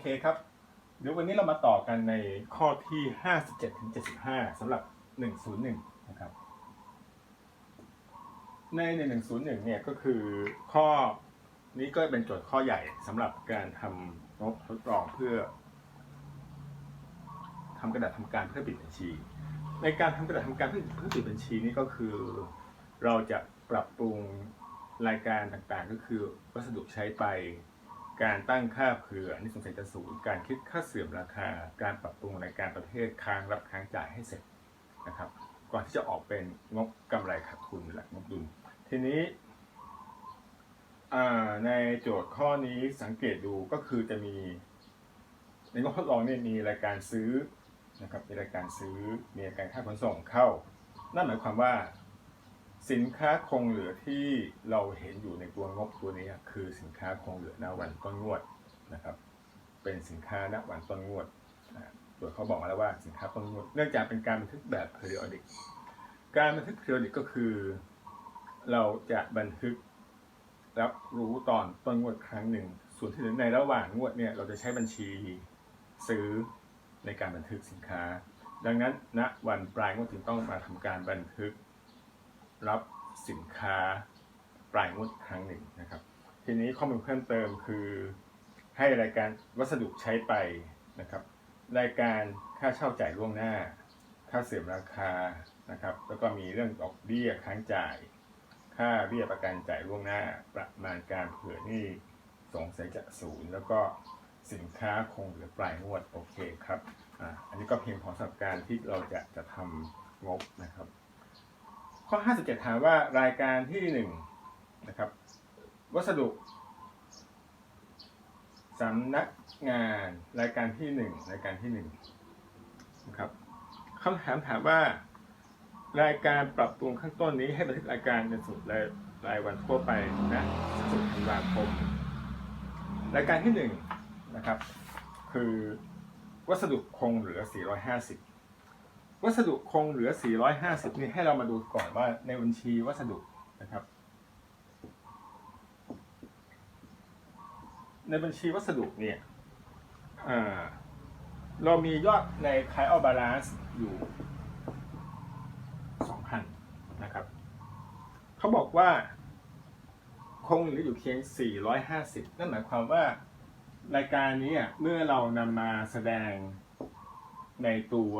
เคครับ เดี๋ยววันนี้เรามาต่อกันในข้อที่ 57ถึง75สำหรับ 101 นะครับ ในใน 101 เนี่ยก็คือข้อนี้ก็เป็นโจทย์ข้อใหญ่สำหรับการทำงบทดลองเพื่อทำกระดาษทำการเพื่อปิดบัญชี ในการทำกระดาษทำการเพื่อเพื่อปิดบัญชีนี่ก็คือ เราจะปรับปรุงรายการต่างๆ ก็คือวัสดุใช้ไป การตั้งค่าเผื่อนนี้สงสัยจะศูนย์การคิดค่าเสื่อมราคา การปรับปรุงรายการประเภทค้างรับค้างจ่ายให้เสร็จนะครับ ก่อนที่จะออกเป็นงบกำไรขาดทุนและงบดุล ทีนี้ในโจทย์ข้อนี้สังเกตดูก็คือจะมี ในงบทดลองเนี่ยมีรายการซื้อนะครับมีรายการซื้อมีรายการค่าขนส่งเข้า นั่นหมายความว่า สินค้าคงเหลือที่เราเห็นอยู่ในตัวงบตัวนี้คือสินค้าคงเหลือณวันต้นงวดนะครับ เป็นสินค้าณวันต้นงวดนะโดยเขาบอกมาแล้วว่าสินค้าต้นงวด เนื่องจากเป็นการบันทึกแบบ periodic การบันทึก periodic ก็คือ เราจะบันทึกรับรู้ตอนต้นงวดครั้งหนึ่ง ส่วนที่เหลือในระหว่างงวดเนี่ยเราจะใช้บัญชีซื้อในการบันทึกสินค้า ดังนั้นณวันปลายงวดถึงต้องมาทำการบันทึก รับสินค้าปลายงวดครั้งหนึ่งนะครับ ทีนี้ข้อมูลเพิ่มเติมคือให้รายการวัสดุใช้ไปนะครับ รายการค่าเช่าจ่ายล่วงหน้า ค่าเสื่อมราคานะครับ แล้วก็มีเรื่องดอกเบี้ยค้างจ่าย ค่าเบี้ยประกันจ่ายล่วงหน้า ประมาณการเผื่อนี้สงสัยจะศูนย์แล้วก็สินค้าคงเหลือปลายงวดโอเคครับออันนี้ก็เพียงพอสำหรับการที่เราจะจะทำงบนะครับ ข้อ 57 ถามว่ารายการที่ 1 นะครับ วัสดุสำนักงานรายการที่ 1 รายการที่1นะครับคำถามถามว่ารายการปรับปรุงข้างต้นนี้ให้บันทึกรายการเป็นสุดรายรายวันทั่วไปนะสุดธันวาคม รายการที่1นะครับ คือวัสดุคงเหลือ 450 วัสดุคงเหลือ 450 นี่ให้เรามาดูก่อนว่าในบัญชีวัสดุนะครับ ในบัญชีวัสดุเนี่ยเรามียอดใน trial balance อยู่ 2,000 นะครับ เขาบอกว่า คงเหลืออยู่เพียง 450 นั่นหมายความว่ารายการนี้เมื่อเรานำมาแสดงในตัว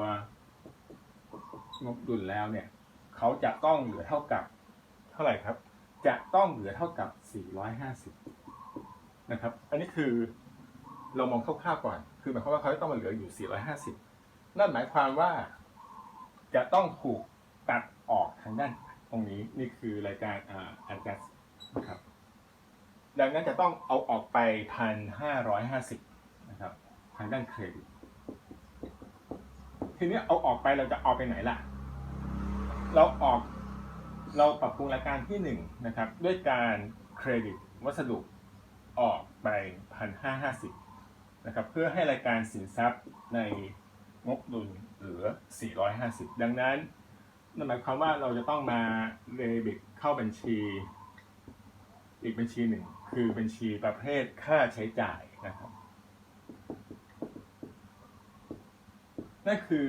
งบดุลแล้วเนี่ย เขาจะต้องเหลือเท่ากับ เท่าไหร่ครับ จะต้องเหลือเท่ากับ 450 นะครับ อันนี้คือเรามองคร่าวๆก่อน คือหมายความว่าเขาจะต้องมาเหลืออยู่ 450 นั่นหมายความว่า จะต้องถูกตัดออกทางด้านตรงนี้นี่คือรายการอ่า adjust นะครับ ดังนั้นจะต้องเอาออกไป1,550นะครับ ทางด้านเครดิตทีนี้เอาออกไปเราจะเอาไปไหนล่ะ เราออกเราปรับปรุงรายการที่หนึ่งนะครับด้วยการเครดิตวัสดุออกไปพันห้าห้าสิบนะครับเพื่อให้รายการสินทรัพย์ในงบดุลเหลือ 450 ดังนั้นนั่นหมายความว่าเราจะต้องมาเดบิตเข้าบัญชี อีกบัญชีหนึ่ง คือบัญชีประเภทค่าใช้จ่ายนะครับนั่นคือ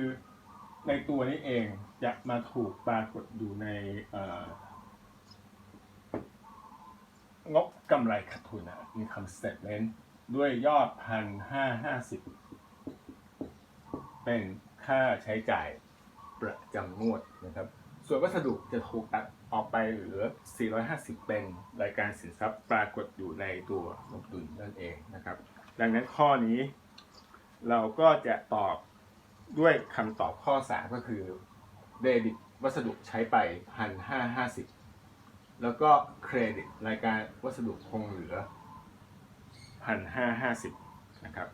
ในตัวนี้เอง จะมาถูกปรากฏอยู่ในเงบกำไรขาดทุนนะ income statement ด้วยยอดพันห้าห้าสิบเป็นค่าใช้จ่ายประจำงวดนะครับ ส่วนวัสดุจะถูกตัดออกไปเหลือ 450 เป็นรายการสินทรัพย์ปรากฏอยู่ในตัวงบดุลนั่นเองนะครับ ดังนั้นข้อนี้ เราก็จะตอบด้วยคำตอบข้อ 3 ก็คือ เดบิตวัสดุใช้ไป1,550แล้วก็เครดิตรายการวัสดุคงเหลือ1,550นะครับ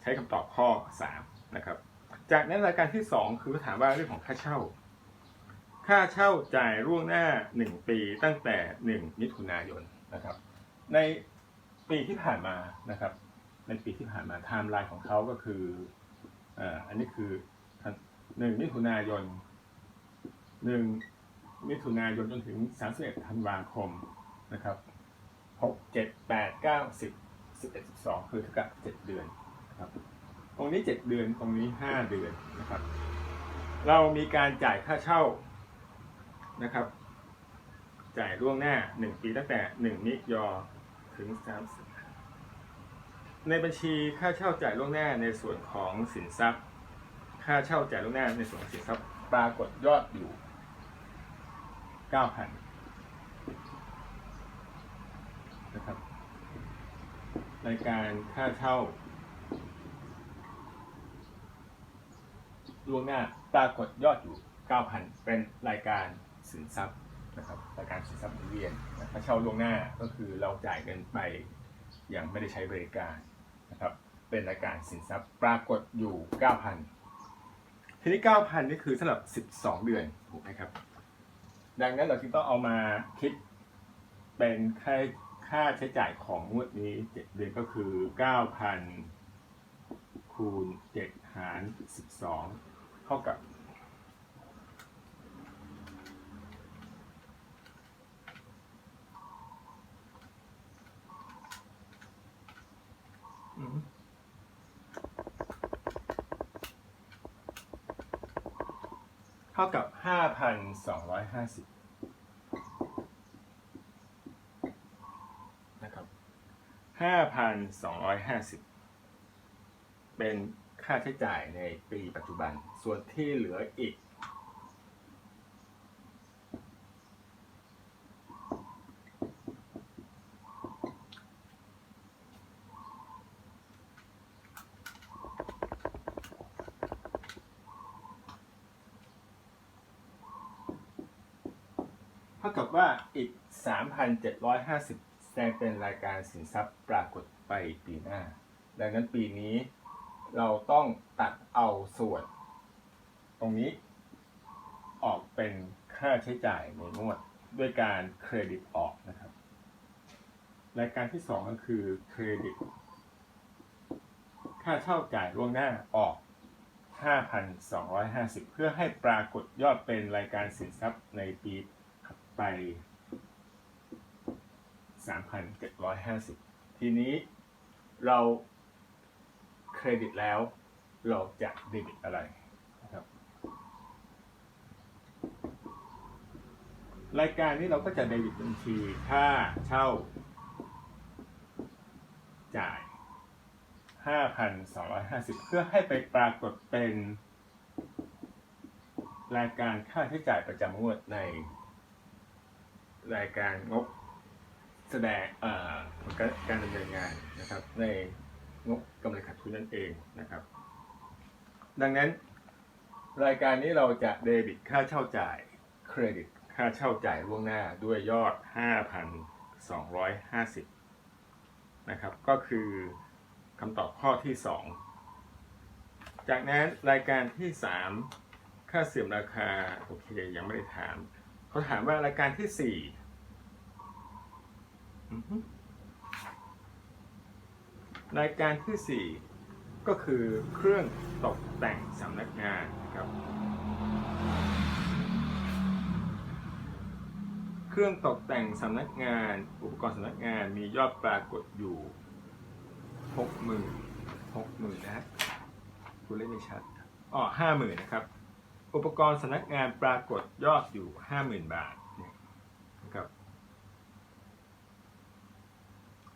ใช้คำตอบข้อ3นะครับ จากนั้นรายการที่2คือถามว่าเรื่องของค่าเช่า ค่าเช่าจ่ายล่วงหน้า1ปีตั้งแต่1มิถุนายนนะครับ ในปีที่ผ่านมานะครับ ในปีที่ผ่านมาไทม์ไลน์ของเขาก็คืออ่าอันนี้คือหนึ่งมิถุนายน หนึ่งมิถุนายนจนถึงสามสิบเอ็ดธันวาคมนะครับหกเจ็ดแปดเก้าสิบสิบเอ็ดสิบสองคือเท่ากับเจ็ดเดือนนะครับ ตรงนี้เจ็ดเดือน ตรงนี้ห้าเดือนนะครับ เรามีการจ่ายค่าเช่านะครับ จ่ายล่วงหน้าหนึ่งปีตั้งแต่หนึ่งมิยอถึงสามสิบในบัญชีค่าเช่าจ่ายล่วงหน้าในส่วนของสินทรัพย์ ค่าเช่าจ่ายล่วงหน้าในส่วนของสินทรัพย์ปรากฏยอดอยู่ เก้าพันนะครับรายการค่าเช่าล่วงหน้าปรากฏยอดอยู่ 9,000 เป็นรายการสินทรัพย์นะครับรายการสินทรัพย์หมุนเวียนค่าเช่าล่วงหน้าก็คือเราจ่ายเงินไปอย่างไม่ได้ใช้บริการนะครับเป็นรายการสินทรัพย์ปรากฏอยู่ 9,000 ทีนี้ 9,000 นี่คือสำหรับ 12 เดือนถูกไหมครับ ดังนั้นเราจึงต้องเอามาคิดเป็นค่าค่าใช้จ่ายของงวดนี้7เดือนก็คือ9,000คูณ7หาร12เท่ากับอืม เท่ากับ 5,250 นะครับ 5,250 เป็นค่าใช้จ่ายในปีปัจจุบัน ส่วนที่เหลืออีก เท่ากับว่าอีก 3,750แสดงเป็นรายการสินทรัพย์ปรากฏไปปีหน้า ดังนั้นปีนี้เราต้องตัดเอาส่วน ตรงนี้ ออกเป็นค่าใช้จ่ายในงวดด้วยการเครดิตออกนะครับ รายการที่ 2 ก็คือเครดิต ค่าเช่าจ่ายล่วงหน้าออก 5,250 เพื่อให้ปรากฏยอดเป็นรายการสินทรัพย์ในปีถัดไป 3,750 ทีนี้เราเครดิตแล้ว เราจะเดบิตอะไรนะครับ รายการนี้เราก็จะเดบิตบัญชีค่าเช่า จ่าย 5,250 เพื่อให้ไปปรากฏเป็นรายการค่าใช้จ่ายประจำงวดใน รายการงบ แสดงเอ่อการการดำเนินงานนะครับ ในงบกำไรขาดทุนนั่นเองนะครับ ดังนั้น รายการนี้เราจะเดบิตค่าเช่าจ่ายเครดิตค่าเช่าจ่ายล่วงหน้าด้วยยอด 5,250 นะครับ ก็คือคำตอบข้อที่ 2 จากนั้นรายการที่ 3 ค่าเสื่อมราคา โอเค ยังไม่ได้ถาม เขาถามว่ารายการที่ 4 รายการที่ 4 ก็คือเครื่องตกแต่งสำนักงานนะครับ เครื่องตกแต่งสำนักงาน อุปกรณ์สำนักงานมียอดปรากฏอยู่หกหมื่นหกหมื่นนะฮะคุณเล่นไม่ชัดอ๋อห้าหมื่นนะครับ อุปกรณ์สำนักงานปรากฏยอดอยู่ห้าหมื่นบาทเนี่ยนะครับ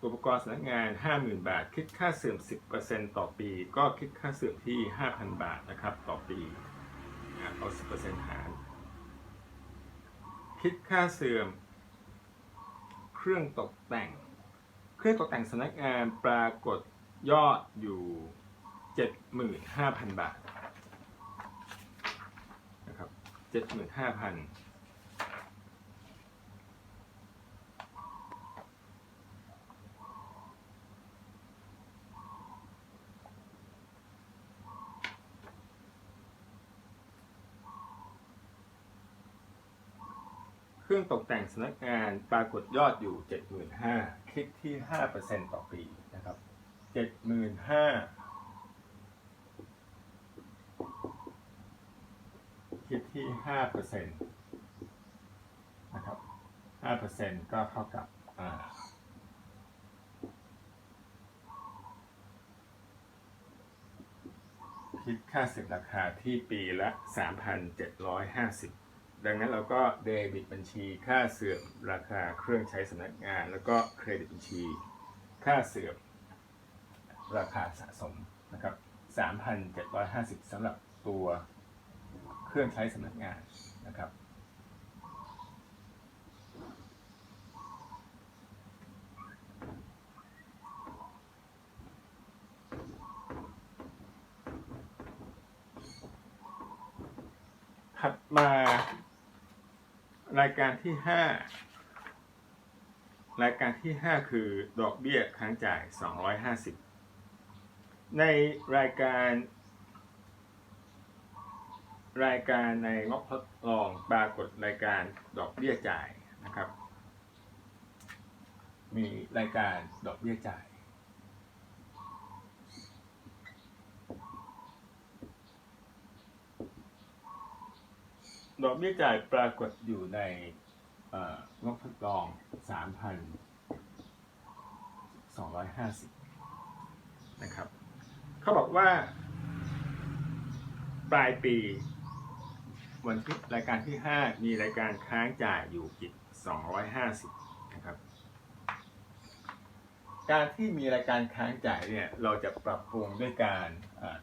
อุปกรณ์สำนักงาน 50,000 บาท คิดค่าเสื่อม 10%ต่อปี ก็คิดค่าเสื่อมที่ 5,000 บาทนะครับต่อปีอะเอา 10%หาร คิดค่าเสื่อม เครื่องตกแต่ง เครื่องตกแต่งสำนักงานปรากฏยอดอยู่ 75,000 บาทนะครับ75,000 รื่องตกแต่งสำนักงานปรากฏยอดอยู่ 75,000คิดที่ 5%ต่อปีนะครับ 75,000คิดที่ 5%นะครับ 5%ก็เท่ากับอ่าคิดค่าเสื่อมราคาที่ปีละ 3,750 ดังนั้นเราก็เดบิตบัญชีค่าเสื่อมราคาเครื่องใช้สำนักงาน แล้วก็เครดิตบัญชี ค่าเสื่อมราคาสะสมนะครับ 3,750สำหรับตัวเครื่องใช้สำนักงานนะครับ ถัดมา รายการที่ห้ารายการที่ห้าคือดอกเบี้ยค้างจ่าย 250 ในรายการ รายการในงบทดลองปรากฏรายการดอกเบี้ยจ่ายนะครับ มีรายการดอกเบี้ยจ่าย ดอกเบี้ยจ่ายปรากฏอยู่ในเอ่องบทดลอง 3,250 นะครับ เขาบอกว่า ปลายปี วันที่รายการที่ 5 มีรายการค้างจ่ายอยู่อีก 250 นะครับ การที่มีรายการค้างจ่ายเนี่ย เราจะปรับปรุงด้วยการ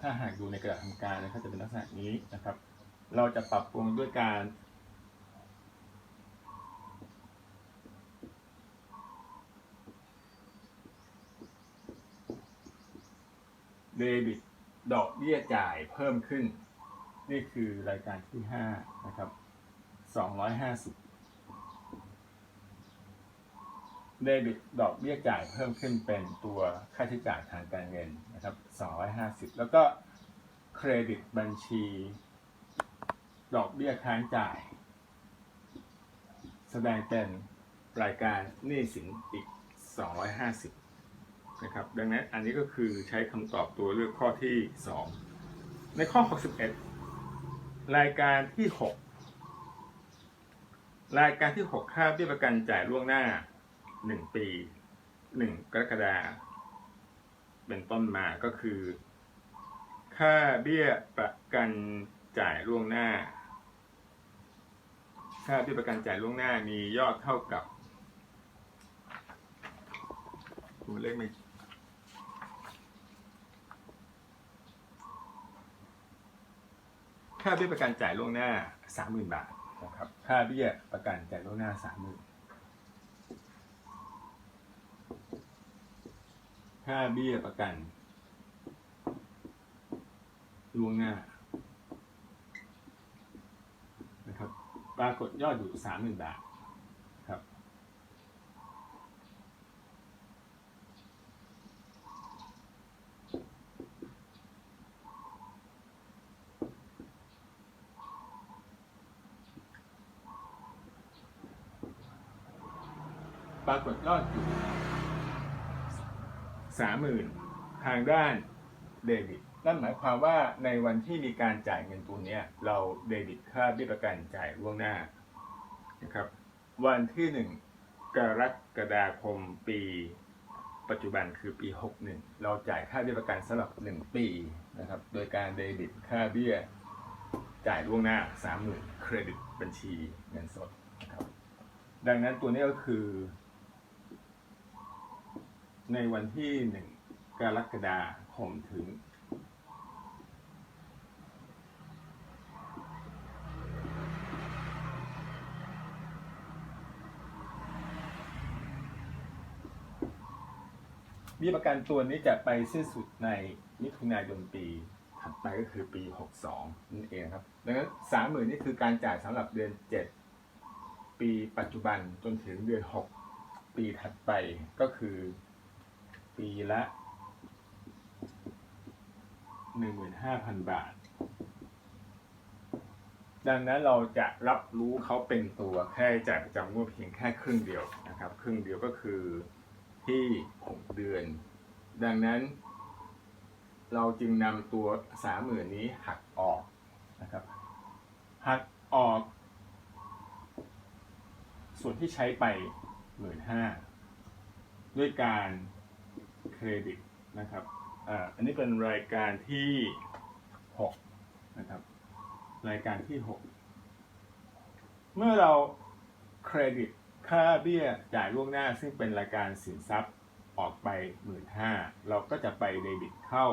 ถ้าหากดูในกระดาษทำการนะครับจะเป็นลักษณะนี้นะครับ เราจะปรับปรุงด้วยการเดบิตดอกเบี้ยจ่ายเพิ่มขึ้น นี่คือรายการที่ 5 นะครับ 250 เดบิตดอกเบี้ยจ่ายเพิ่มขึ้นเป็นตัวค่าใช้จ่ายทางการเงินนะครับ 250 แล้วก็เครดิตบัญชี ดอกเบี้ยค้างจ่าย แสดงเป็นรายการหนี้สินอีก 250 นะครับ ดังนั้นอันนี้ก็คือใช้คำตอบตัวเลือกข้อที่ 2 ในข้อ 61 รายการที่ 6 รายการที่ 6 ค่าเบี้ยประกันจ่ายล่วงหน้า 1 ปี 1 กรกฎาคมเป็นต้นมาก็คือ ค่าเบี้ยประกันจ่ายล่วงหน้า ค่าเบี้ยประกันจ่ายล่วงหน้ามียอดเท่ากับตัวเลขไม่ค่าเบี้ยประกันจ่ายล่วงหน้า30,000บาทนะครับ ค่าเบี้ยประกันจ่ายล่วงหน้า30,000ค่าเบี้ยประกันล่วงหน้านะครับ ปรากฏยอดอยู่30,000บาทครับ ปรากฏยอดอยู่สามหมื่นทางด้าน เดบิตนั่นหมายความว่าในวันที่มีการจ่ายเงินตัวเนี้ยเราเดบิตค่าเบี้ยประกันจ่ายล่วงหน้านะครับ วันที่หนึ่งกรกฎาคมปี ปัจจุบันคือปี 61 เราจ่ายค่าเบี้ยประกันสำหรับ 1 ปีนะครับ โดยการเดบิตค่าเบี้ยจ่ายล่วงหน้า 30,000เครดิตบัญชีเงินสดนะครับดังนั้นตัวนี้ก็คือ ในวันที่หนึ่งกรกฎาคม ถึง มีประกันตัวนี้จะไปสิ้นสุดในมิถุนายนปีถัดไปก็คือปี 62 นั่นเองครับ ดังนั้น 30,000นี่คือการจ่ายสำหรับเดือน 7 ปีปัจจุบันจนถึงเดือน 6 ปีถัดไปก็คือปีละ 15,000 บาท ดังนั้นเราจะรับรู้เขาเป็นตัวแค่จ่ายจำงวดเพียงแค่ครึ่งเดียวนะครับ ครึ่งเดียวก็คือที่ 6 เดือน ดังนั้น เราจึงนำตัว30,000นี้หักออกนะครับหักออก ส่วนที่ใช้ไป15,000ด้วยการเครดิตนะครับ อ่าอันนี้เป็นรายการที่หกนะครับ รายการที่หกเมื่อเราเครดิตค่าเบี้ยจ่ายล่วงหน้า ซึ่งเป็นรายการสินทรัพย์ออกไปหมื่นห้าเราก็จะไปเดบิตเข้า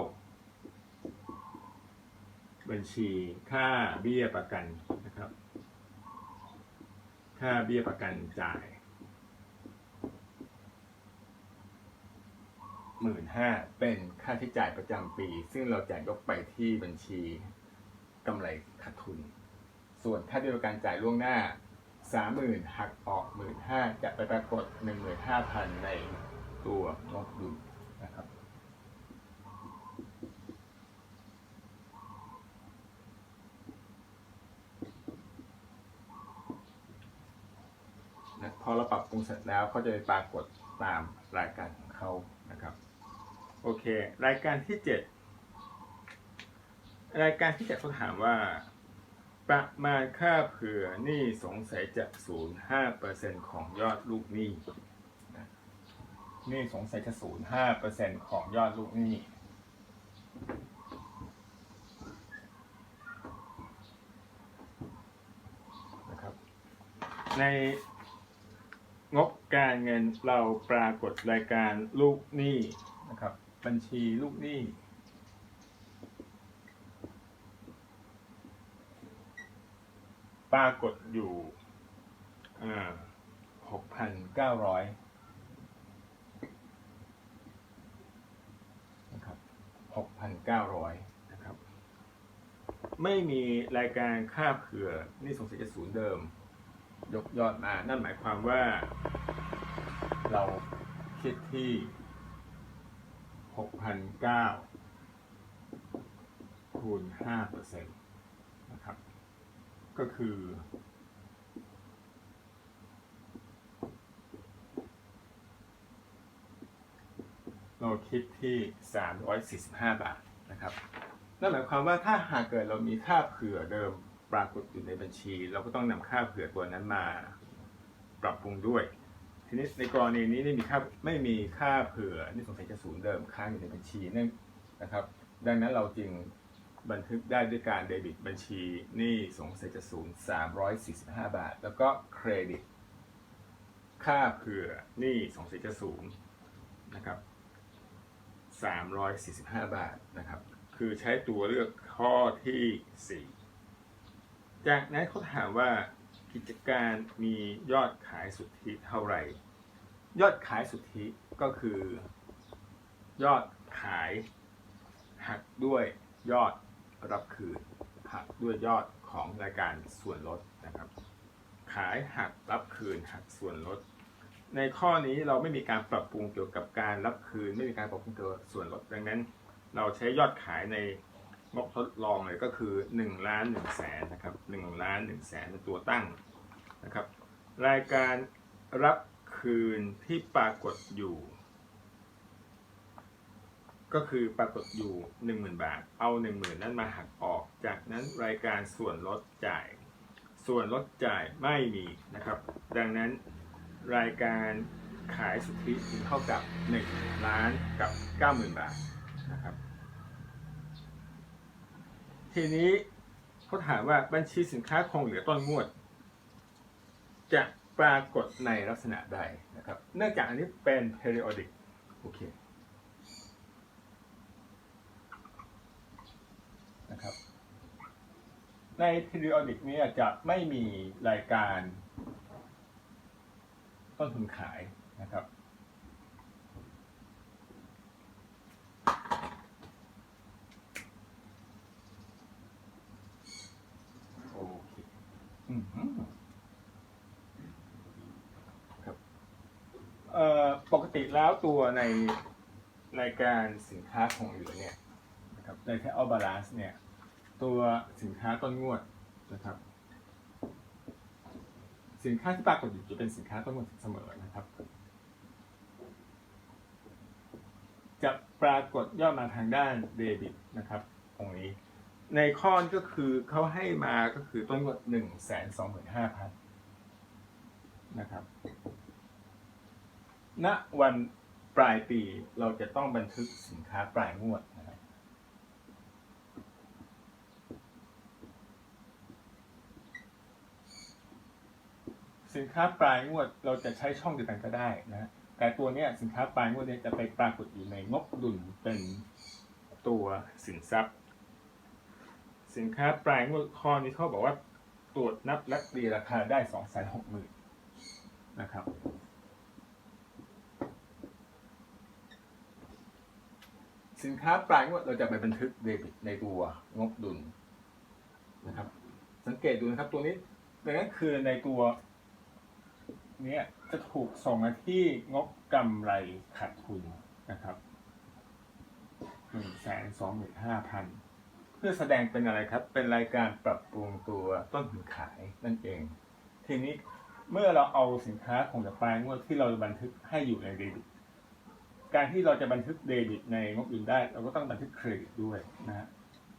บัญชีค่าเบี้ยประกันนะครับ ค่าเบี้ยประกันจ่าย หมื่นห้าเป็นค่าใช้จ่ายประจำปี ซึ่งเราจะยกไปที่บัญชีกำไรขาดทุน ส่วนค่าเบี้ยประกันจ่ายล่วงหน้าสามหมื่นหักออกหมื่นห้าจะไปปรากฏหนึ่งหมื่นห้าพันในตัวงบดุลนะครับนะพอเราปรับปรุงเสร็จแล้วเขาจะไปปรากฏตามรายการของเขานะครับ โอเค รายการที่7รายการที่7เขาถามว่า ประมาณค่าเผื่อหนี้สงสัยจะศูนย์ห้าเปอร์เซ็นของยอดลูกหนี้นะหนี้สงสัยจะศูนย์ห้าเปอร์เซ็นของยอดลูกหนี้นะครับ ในงบการเงินเราปรากฏรายการลูกหนี้นะครับ บัญชีลูกหนี้ปรากฏอยู่หกพันเก้าร้อยนะครับหกพันเก้าร้อยนะครับ ไม่มีรายการค่าเผื่อนี่สงสัยจะศูนย์เดิม ยกยอดมา นั่นหมายความว่า เราคิดที่ หกพันเก้าคูณห้าเปอร์เซ็นต์นะครับ ก็คือเราคิดที่ 345 บาทนะครับ นั่นหมายความว่าถ้าหากเกิดเรามีค่าเผื่อเดิมปรากฏอยู่ในบัญชี เราก็ต้องนำค่าเผื่อตัวนั้นมา ปรับปรุงด้วย ทีนี้ในกรณีนี้ไม่มีค่าไม่มีค่าเผื่อนี่สงสัยจะศูนย์เดิมค้างอยู่ในบัญชีนั่นนะครับ ดังนั้นเราจึงบันทึกได้ด้วยการเดบิตบัญชีนี่สงสัยจะศูนย์345บาท แล้วก็เครดิต ค่าเผื่อนี่สงสัยจะศูนย์นะครับ345บาทนะครับ คือใช้ตัวเลือกข้อที่4จากนั้นเขาถามว่า กิจการมียอดขายสุทธิเท่าไหร่ ยอดขายสุทธิก็คือ ยอดขายหักด้วยยอดรับคืนหักด้วยยอดของรายการส่วนลดนะครับ ขายหักรับคืนหักส่วนลด ในข้อนี้เราไม่มีการปรับปรุงเกี่ยวกับการรับคืน ไม่มีการปรับปรุงเกี่ยวกับส่วนลดดังนั้น เราใช้ยอดขายใน งบทดลองเลยก็คือ1ล้าน1แสนนะครับ1ล้าน1แสนเป็นตัวตั้งนะครับ รายการรับคืนที่ปรากฏอยู่ ก็คือปรากฏอยู่ 10,000 บาท เอา 10,000 นั้นมาหักออก จากนั้นรายการส่วนลดจ่าย ส่วนลดจ่ายไม่มีนะครับ ดังนั้นรายการขายสุทธิเท่ากับ 1 ล้านกับ 90,000 บาทนะครับ ทีนี้เขาถามว่าบัญชีสินค้าคงเหลือต้นงวด จะปรากฏในลักษณะใดนะครับ เนื่องจากอันนี้เป็น periodic โอเคนะครับ ใน periodic นี้จะไม่มีรายการต้นทุนขายนะครับ โอเคอือหือครับเอ่อปกติแล้วตัวในรายการสินค้าคงเหลือเนี่ยนะครับในแค่ออบาลานซ์เนี่ย ตัวสินค้าต้นงวดนะครับ สินค้าที่ปรากฏอยู่จะเป็นสินค้าต้นงวดเสมอนะครับ จะปรากฏยอดมาทางด้านเดบิตนะครับตรงนี้ ในข้อนก็คือเขาให้มาก็คือต้นงวดหนึ่งแสนสองหมื่นห้าพันนะครับ ณวันปลายปีเราจะต้องบันทึกสินค้าปลายงวดนะครับสินค้าปลายงวดเราจะใช้ช่องเดียวกันก็ได้นะแต่ตัวนี้สินค้าปลายงวดนี้จะไปปรากฏอยู่ในงบดุลเป็นตัวสินทรัพย์ สินค้าปลายงวดข้อนี้เขาบอกว่าตรวจนับและตีราคาได้สองแสนหกหมื่นนะครับ สินค้าปลายงวดเราจะไปบันทึกเดบิตในตัวงบดุลนะครับ สังเกตดูนะครับตัวนี้ดังนั้นคือในตัวเนี้ยจะถูกส่งมาที่งบกำไรขาดทุนนะครับหนึ่งแสนสองหมื่นห้าพันเพื่อแสดงเป็นอะไรครับ เป็นรายการปรับปรุงตัวต้นทุนขายนั่นเอง ทีนี้เมื่อเราเอาสินค้าของแต่ปลายงวดที่เราบันทึกให้อยู่ในเดบิต การที่เราจะบันทึกเดบิตในงบอื่นได้ เราก็ต้องบันทึกเครดิตด้วยนะฮะ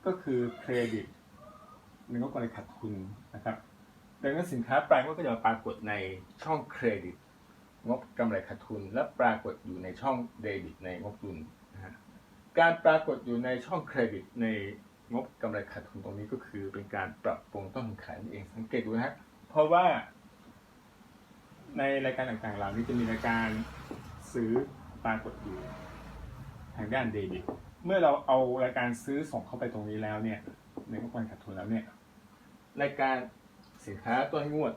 ก็คือเครดิตในงบกำไรขาดทุนนะครับดังนั้นสินค้าปลายงก็จะมาปรากฏในช่องเครดิต งบกำไรขาดทุน และปรากฏอยู่ในช่องเดบิตในงบดุลนะฮะการปรากฏอยู่ในช่องเครดิตในงบกำไรขาดทุนตรงนี้ก็คือเป็นการปรับปรุงต้นขายนั่เองสังเกตดูนะฮะเพราะว่าในรายการต่างๆเหล่านี้จะมีรายการซื้อ ปรากฏอยู่ทางด้านเดบิต เมื่อเราเอารายการซื้อส่งเข้าไปตรงนี้แล้วเนี่ยในงบการขาดทุนแล้วเนี่ยรายการสินค้าต้นงวด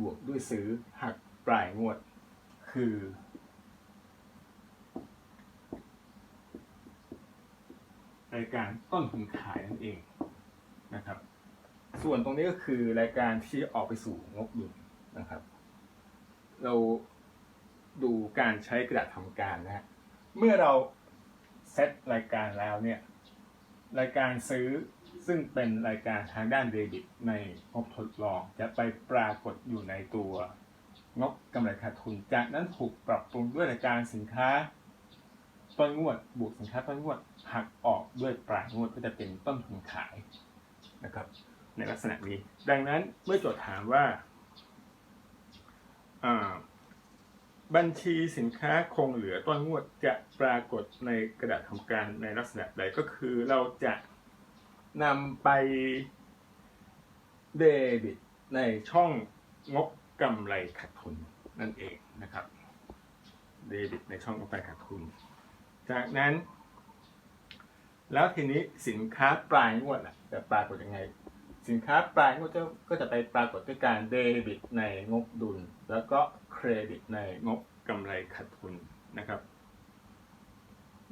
บวกด้วยซื้อหักปลายงวด คือรายการต้นทุนขายนั่นเองนะครับ ส่วนตรงนี้ก็คือรายการที่ออกไปสู่งบดุลนะครับ เรา ดูการใช้กระดาษทำการนะฮะเมื่อเราเซตรายการแล้วเนี่ยรายการซื้อซึ่งเป็นรายการทางด้านเดบิตในงบทดลอง จะไปปรากฏอยู่ในตัวงบกำไรขาดทุน จากนั้นถูกปรับปรุงด้วยรายการสินค้าต้นงวดบวกสินค้าต้นงวดหักออกด้วยปลายงวดก็จะเป็นต้นทุนขายนะครับในลักษณะนี้ ดังนั้นเมื่อโจทย์ถามว่าอ่า บัญชีสินค้าคงเหลือต้นงวดจะปรากฏในกระดาษทำการในลักษณะใดก็คือเราจะนำไปเดบิตในช่องงบกำไรขาดทุนนั่นเองนะครับ เดบิตในช่องกำไรขาดทุน จากนั้น แล้วทีนี้สินค้าปลายงวดล่ะจะปรากฏยังไง สินค้าปลายงวดจะก็จะไปปรากฏด้วยการเดบิตในงบดุลแล้วก็ เครดิตในงบกำไรขาดทุนนะครับ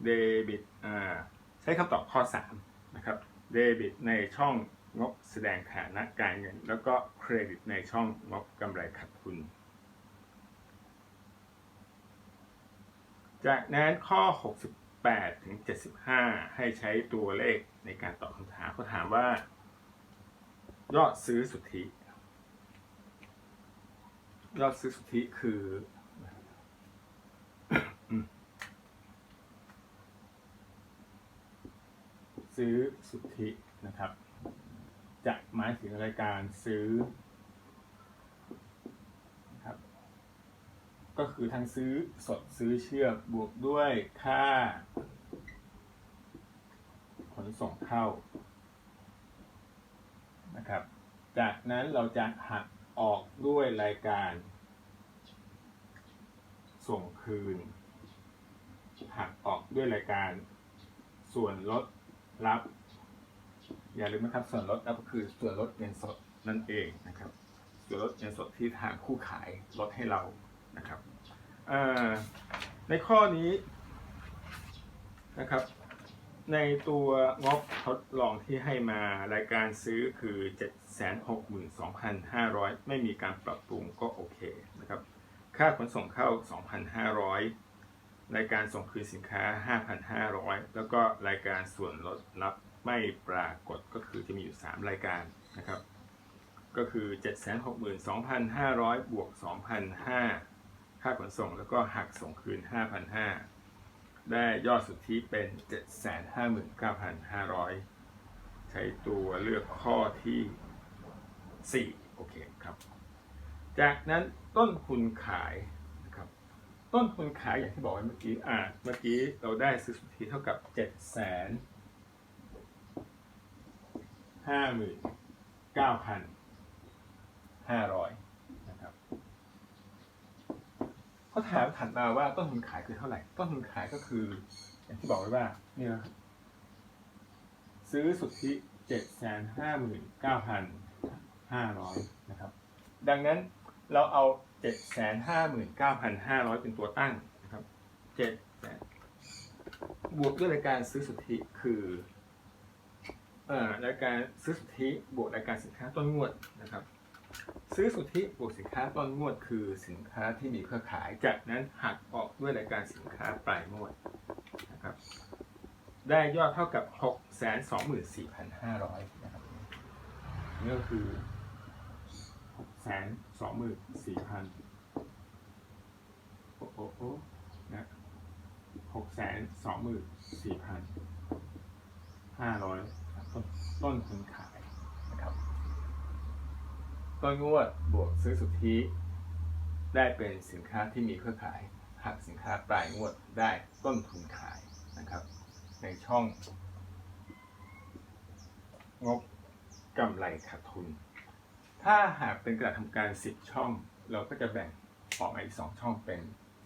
เดบิตอ่าใช้คำตอบข้อ 3 นะครับเดบิตในช่องงบแสดงฐานะการเงิน แล้วก็เครดิตในช่องงบกำไรขาดทุน จากนั้นข้อ 68 ถึง 75 ให้ใช้ตัวเลขในการตอบคำถามเขาถามว่า ยอดซื้อสุทธิ ยอดซื้อสุทธิคือ ซื้อสุทธินะครับ จะหมายถึงรายการซื้อครับ ก็คือทั้งซื้อสดซื้อเชือกบวกด้วยค่า ขนส่งเข้านะครับ จากนั้นเราจะหัก ออกด้วยรายการ ส่งคืน หักออกด้วยรายการ ส่วนลดรับ อย่าลืมนะครับส่วนลดรับก็คือส่วนลดเงินสดนั่นเองนะครับ ส่วนลดเงินสดที่ทางคู่ขายลดให้เรานะครับในข้อนี้นะครับ ในตัวงบทดลองที่ให้มารายการซื้อคือ 762,500 ไม่มีการปรับปรุงก็โอเคนะครับ ค่าขนส่งเข้า 2,500 รายการส่งคืนสินค้า 5,500 แล้วก็รายการส่วนลดรับไม่ปรากฏก็คือจะมีอยู่ 3 รายการนะครับ ก็คือ 762,500 บวก 2,500 ค่าขนส่งแล้วก็หักส่งคืน 5,500 ได้ยอดสุทธิเป็น 759,500 ใช้ตัวเลือกข้อที่ 4 โอเคครับ จากนั้นต้นทุนขายนะครับ ต้นทุนขายอย่างที่บอกไว้เมื่อกี้อ่าเมื่อกี้เราได้ซื้อสุทธิเท่ากับ 7 5 9 5 0 0 เขาถามถัดมาว่าต้นทุนขายคือเท่าไหร่ ต้นทุนขายก็คือ อย่างที่บอกไว้ว่าเนี่ยซื้อสุทธิเจ็ดแสนห้าหมื่นเก้าพันห้าร้อยนะครับ ดังนั้นเราเอาเจ็ดแสนห้าหมื่นเก้าพันห้าร้อยเป็นตัวตั้งนะครับเจ็ดแสนบวกด้วยรายการซื้อสุทธิคือเอ่อรายการซื้อสุทธิบวกรายการสินค้าต้นงวดนะครับ ซื้อสุทธิบวกสินค้าต้นงวดคือสินค้าที่มีเพื่อขาย จากนั้นหักออกด้วยรายการสินค้าปลายงวดนะครับได้ยอดเท่ากับ 6 2 4 5 0 0นะครับนี่ก็คือ 6 2 4 0 0 0โอ้โหนะ6 2 4 5 0 0 ต้นต้นทุนขายนะครับ ต้นงวดบวกซื้อสุทธิ ได้เป็นสินค้าที่มีเครือขายหักสินค้าปลายงวดได้ต้นทุนขายนะครับ ในช่อง งบกำไรขาดทุน ถ้าหากเป็นกระดาษทำการ 10 ช่อง เราก็จะแบ่งออกมาอีก 2 ช่องเป็น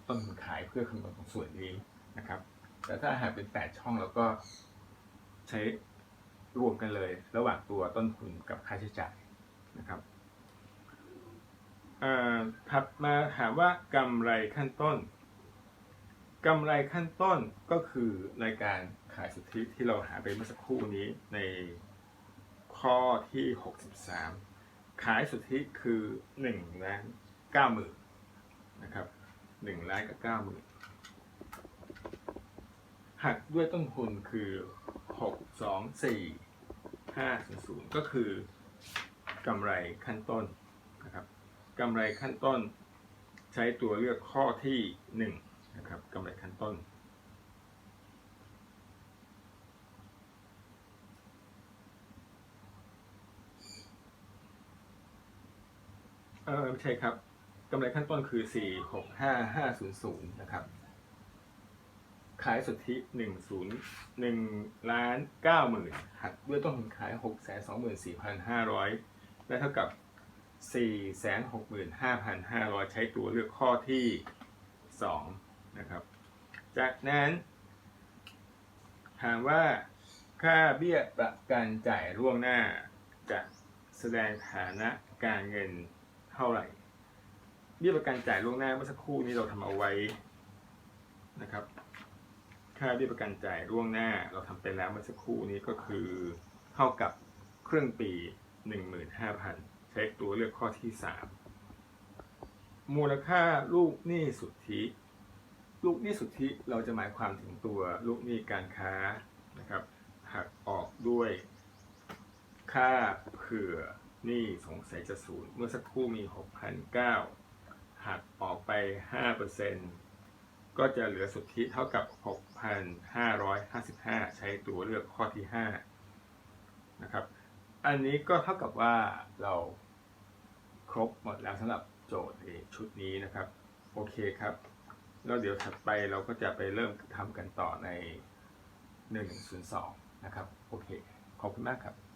ต้นทุนขายเพื่อคำนวณตรงส่วนนี้นะครับ แต่ถ้าหากเป็น 8 ช่องเราก็ใช้รวมกันเลย ระหว่างตัวต้นทุนกับค่าใช้จ่ายนะครับ ถัดมาถามว่ากำไรขั้นต้นกำไรขั้นต้นก็คือรายการขายสุทธิที่เราหาไปเมื่อสักครู่นี้ในข้อที่ 63 ขายสุทธิคือ1ล้าน9หมื่นนะครับ1ล้านกับ9หมื่นหักด้วยต้นทุนคือ 6 2 4 5 0 0 ก็คือกำไรขั้นต้น กำไรขั้นต้น ใช้ตัวเลือกข้อที่หนึ่งนะครับกำไรขั้นต้น เออไม่ใช่ครับกำไรขั้นต้นคือ 4 6 5 5 0 0 นะครับ ขายสุทธิ 1 0 1ล้าน9หมื่นหักด้วยต้นทุนขาย 6 2 4 5 0 0 ได้เท่ากับ 465,500 ใช้ตัวเลือกข้อที่ 2 นะครับ จากนั้น ถามว่าค่าเบี้ยประกันจ่ายล่วงหน้า จะแสดงฐานะการเงินเท่าไหร่ เบี้ยประกันจ่ายล่วงหน้าเมื่อสักครู่นี้เราทำเอาไว้นะครับ ค่าเบี้ยประกันจ่ายล่วงหน้าเราทำไปแล้วเมื่อสักครู่นี้ก็คือเท่ากับครึ่งปี 15,000 ใช้ตัวเลือกข้อที่3มูลค่าลูกหนี้สุทธิ ลูกหนี้สุทธิเราจะหมายความถึงตัวลูกหนี้การค้านะครับ หักออกด้วยค่าเผื่อหนี้สงสัยจะศูนย์เมื่อสักครู่มี6,900หักออกไป 5%ก็จะเหลือสุทธิเท่ากับ 6,555 ใช้ตัวเลือกข้อที่5นะครับ อันนี้ก็เท่ากับว่าเราครบหมดแล้วสำหรับโจทย์ชุดนี้นะครับ โอเคครับ แล้วเดี๋ยวถัดไปเราก็จะไปเริ่มทำกันต่อใน102 นะครับ โอเค ขอบคุณมากครับ